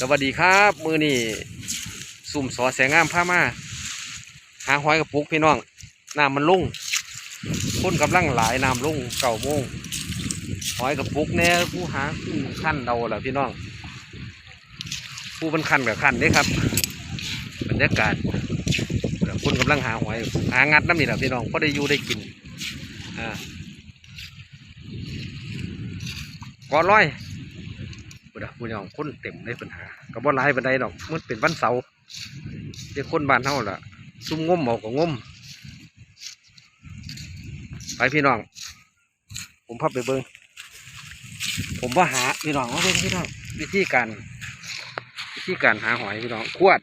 สวัสดีครับ มือนี่สุ่มสอแสงงามผ้ามาหาหอยกับปุกพี่น้องน้ำมันลุ่งคนกำลังหลายน้ำลุ่งเก่าโมงหอยกับปุกแน่ผู้หาผู้ขั้นเราแหละพี่น้อง ผู้เป็นขั้นกับขั้นเด้ครับบรรยากาศคนกำลังหาหอยหางัดน้ำนี่แหละพี่น้องก็ได้อยู่ได้กินอ่าก่อนร้อย บุดาบุญยองคนเต็มเลยปัญหาก็บ่หลายปานใดดอกมันเป็นวันเสาร์เด็กคนบ้านเฮาล่ะ ซุ่มงมเอาก็งมไปพี่น้อง ผมพับไปเบิ้งผมว่าหาพี่น้องว่าเบิ้งพี่น้องวิธีการวิธีการหาหอยพี่น้องขวด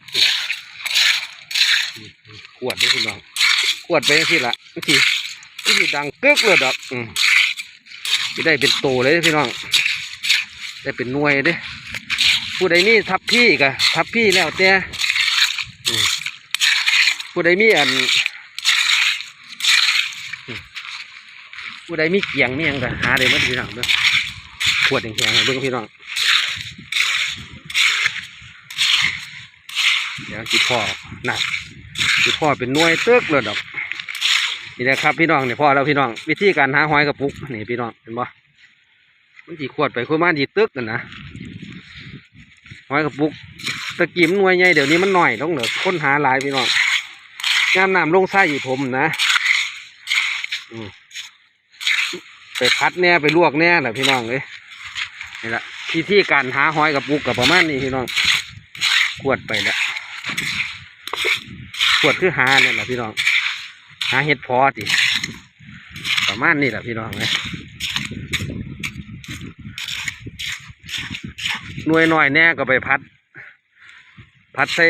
ขวดด้วยพี่น้องขวดไปที่ละวิธีวิธีดังเกึกเลยดอกอืมสิได้เป็นโตเลยพี่น้อง ได้เป็นหน่วยเด้ผู้ใดมีทับพี่กะทับพี่แล้วแต่ผู้ใดมีอันผู้ใดมีเกียงมีหยังกะหาได้มดพี่น้องเด้อขวดแข็งๆเบิ่งพี่น้องเดี๋ยวจิพ่อหน่ะจิพ่อเป็นหน่วยเตึกเลยดอกนี่นะครับพี่น้องเนี่ยพ่อแล้วพี่น้องวิธีการหาหอยกระปุกนี่พี่น้องเห็นบ่ มันจีขวดไปขวดมาดีตึกกันนะหอยกระปุกตะกี้มันหน่วยใหญ่เดี๋ยวนี้มันหน่อยต้องเหลือค้นหาหลายพี่น้องงามน้ำลงไส้อยู่ผมนะไปพัดแน่ไปลวกแน่แหละพี่น้องเลยนี่แหละที่ที่การหาหอยกระปุกกับประมาณนี้พี่น้องขวดไปแล้วขวดคือหาเนี่ยแหละพี่น้อง หาเห็ดพอสิประมาณนี้แหละพี่น้องเลย หน่วยหน่อยแน่ก็ไปพัด พัดใส่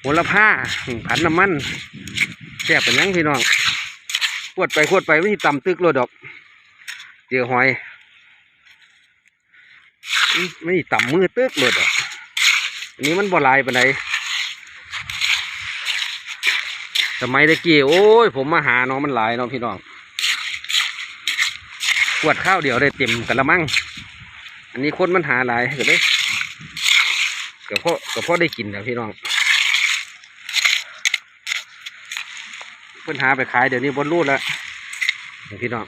โหระผ้าผันน้ำมันแซ่บเป็นยังพี่น้องขวดไปขวดไปไม่ต่ำตึกเลดอก เจอหอย ไม่ต่ำมือตึกเลดอกอันนี้มันบ่ลายไปานใดสมัยตะกี้โอ้ย ผมมาหาเนาะมันหลายเนาะพี่น้องขวดข้าวเดียวได้เต็มกะละมัง อันนี้คนมันหาหลายก็เลยก็เพราะก็เพราะได้กินนะพี่น้องเพิ่นหาไปขายเดี๋ยวนี้บนรูดแล้วนี่พี่น้อง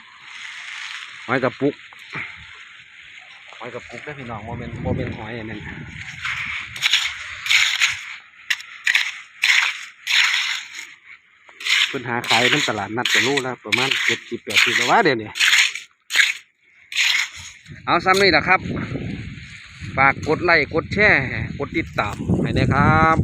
หอยกระปุกหอยกระปุกนะพี่น้องโมเมนโมเมนหอยอันนั้นเพิ่นหาขายน้ำตลาดนัดกับรูแล้วประมาณเจ็ดสิบแปดสิบแล้ววะเดี๋ยวนี้ เอาซ้ำนี่แหละครับ ฝากกดไลค์กดแชร์ กดติดตามให้นะครับ